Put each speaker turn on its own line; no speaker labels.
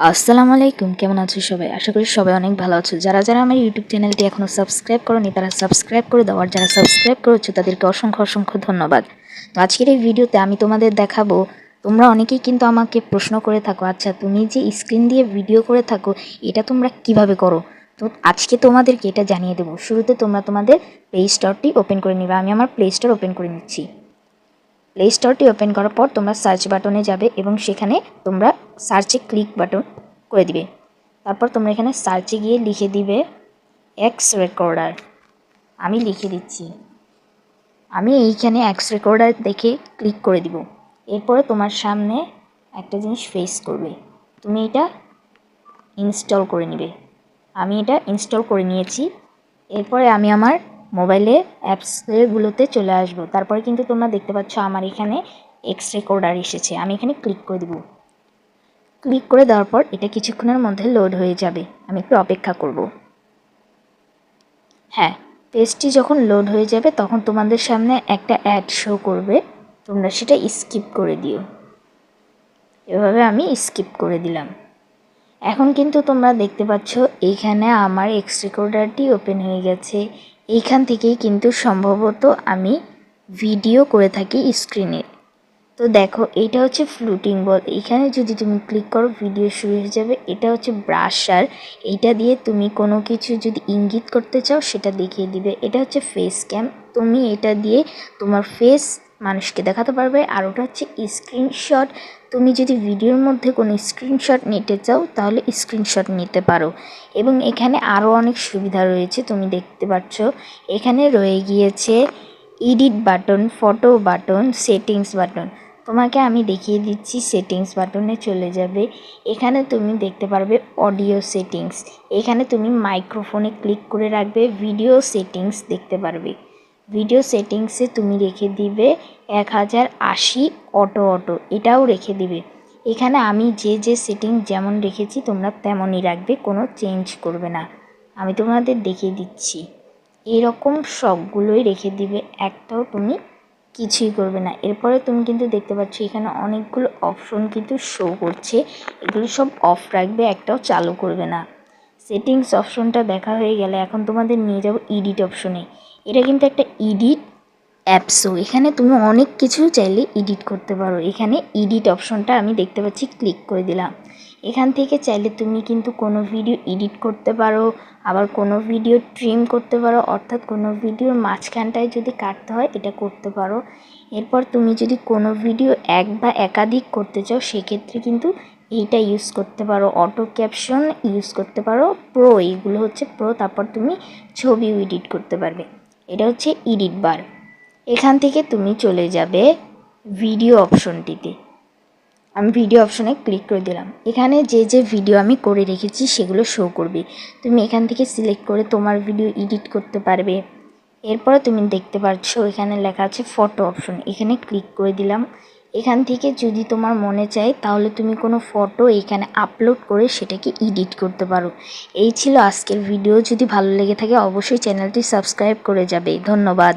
আসসালামু আলাইকুম, কেমন আছো সবাই? আশা করি সবাই অনেক ভালো আছো। যারা যারা আমার ইউটিউব চ্যানেলটি এখনও সাবস্ক্রাইব করনি, তারা সাবস্ক্রাইব করে দাও। আর যারা সাবস্ক্রাইব করেছ, তাদেরকে অসংখ্য অসংখ্য ধন্যবাদ। তো আজকের এই ভিডিওতে আমি তোমাদের দেখাবো, তোমরা অনেকেই কিন্তু আমাকে প্রশ্ন করে থাকো আচ্ছা তুমি যে স্ক্রিন দিয়ে ভিডিও করে থাকো, এটা তোমরা কীভাবে করো? তো আজকে তোমাদেরকে এটা জানিয়ে দেবো। শুরুতে তোমরা তোমাদের প্লে স্টোরটি ওপেন করে নিবে। আমি আমার প্লে স্টোর ওপেন করে নিচ্ছি। প্লে স্টোরটি ওপেন করার পর তোমরা সার্চ বাটনে যাবে এবং সেখানে তোমরা সার্চে ক্লিক বাটন করে দিবে। তারপর তোমরা এখানে সার্চে গিয়ে লিখে দিবে এক্স রেকর্ডার আমি লিখে দিচ্ছি। আমি এইখানে এক্স রেকর্ডার দেখে ক্লিক করে দিব। এরপরে তোমার সামনে একটা জিনিস ফেস করবে। তুমি এটা ইনস্টল করে নিবে। আমি এটা ইনস্টল করে নিয়েছি। এরপরে আমি আমার মোবাইলে অ্যাপসগুলোতে চলে আসব। তারপরে কিন্তু তোমরা দেখতে পাচ্ছ আমার এখানে এক্স রেকর্ডার এসেছে। আমি এখানে ক্লিক করে দেবো। ক্লিক করে দেওয়ার পর এটা কিছুক্ষণের মধ্যে লোড হয়ে যাবে। আমি একটু অপেক্ষা করব। হ্যাঁ পেজটি যখন লোড হয়ে যাবে, তখন তোমাদের সামনে একটা অ্যাড শো করবে। তোমরা সেটা স্কিপ করে দিও। এভাবে আমি স্কিপ করে দিলাম। এখন কিন্তু তোমরা দেখতে পাচ্ছ এইখানে আমার এক্স রেকর্ডারটি ওপেন হয়ে গেছে। এইখান থেকেই কিন্তু সম্ভবত আমি ভিডিও করে থাকি স্ক্রিনে। তো দেখো এটা হচ্ছে ফ্লুটিং বল। এখানে যদি তুমি ক্লিক করো, ভিডিও শুরু হয়ে যাবে। এটা হচ্ছে ব্রাশার এইটা দিয়ে তুমি কোনো কিছু যদি ইঙ্গিত করতে চাও, সেটা দেখিয়ে দিবে। এটা হচ্ছে ফেস ক্যাম তুমি এটা দিয়ে তোমার ফেস মানুষকে দেখাতে পারবে। আর ওটা হচ্ছে স্ক্রিনশট তুমি যদি ভিডিওর মধ্যে কোনো স্ক্রিনশট নিতে চাও, তাহলে স্ক্রিনশট নিতে পারো। এবং এখানে আরও অনেক সুবিধা রয়েছে, তুমি দেখতে পাচ্ছ। এখানে রয়ে গিয়েছে edit button photo button settings button তোমাকে আমি দেখিয়ে দিচ্ছি সেটিংস বাটনে চলে যাবে। এখানে তুমি দেখতে পারবে অডিও সেটিংস এখানে তুমি মাইক্রোফোনে ক্লিক করে রাখবে ভিডিও সেটিংস দেখতে পারবে। ভিডিও সেটিংসে তুমি রেখে দিবে এক হাজার আশি অটো অটো এটাও রেখে দিবে। এখানে আমি যে যে সেটিং যেমন রেখেছি, তোমরা তেমনই রাখবে, কোনো চেঞ্জ করবে না। আমি তোমাদের দেখিয়ে দিচ্ছি। এরকম সবগুলোই রেখে দিবে, একটাও তুমি কিছুই করবে না। এরপরে তুমি কিন্তু দেখতে পাচ্ছ, এখানে অনেকগুলো অপশন কিন্তু শো করছে। এগুলো সব অফ রাখবে, একটাও চালু করবে না। সেটিংস অপশনটা দেখা হয়ে গেলে, এখন তোমাদের নিয়ে যাব ইডিট অপশনে এটা কিন্তু একটা ইডিট অ্যাপসও এখানে তুমি অনেক কিছু চাইলে এডিট করতে পারো। এখানে এডিট অপশনটা আমি দেখতে পাচ্ছি ক্লিক করে দিলাম। এখান থেকে চাইলে তুমি কিন্তু কোনো ভিডিও এডিট করতে পারো, আবার কোনো ভিডিও ট্রিম করতে পারো, অর্থাৎ কোনো ভিডিওর মাঝখানটায় যদি কাটতে হয়, এটা করতে পারো। এরপর তুমি যদি কোনো ভিডিও এক বা একাধিক করতে চাও, সেক্ষেত্রে কিন্তু এইটা ইউজ করতে পারো। অটো ক্যাপশন ইউজ করতে পারো। প্রো এইগুলো হচ্ছে প্রো তারপর তুমি ছবিও এডিট করতে পারবে। এটা হচ্ছে ইডিট বার এখান থেকে তুমি চলে যাবে ভিডিও অপশনটিতে আমি ভিডিও অপশনে ক্লিক করে দিলাম। এখানে যে যে ভিডিও আমি করে রেখেছি সেগুলো শো করবে। তুমি এখান থেকে সিলেক্ট করে তোমার ভিডিও এডিট করতে পারবে। এরপরে তুমি দেখতে পাচ্ছ এখানে লেখা আছে ফটো অপশন এখানে ক্লিক করে দিলাম। এখান থেকে যদি তোমার মনে চায়, তাহলে তুমি কোনো ফটো এখানে আপলোড করে সেটাকে এডিট করতে পারো। এই ছিল আজকের ভিডিও যদি ভালো লেগে থাকে, অবশ্যই চ্যানেলটি সাবস্ক্রাইব করে যাবে। ধন্যবাদ।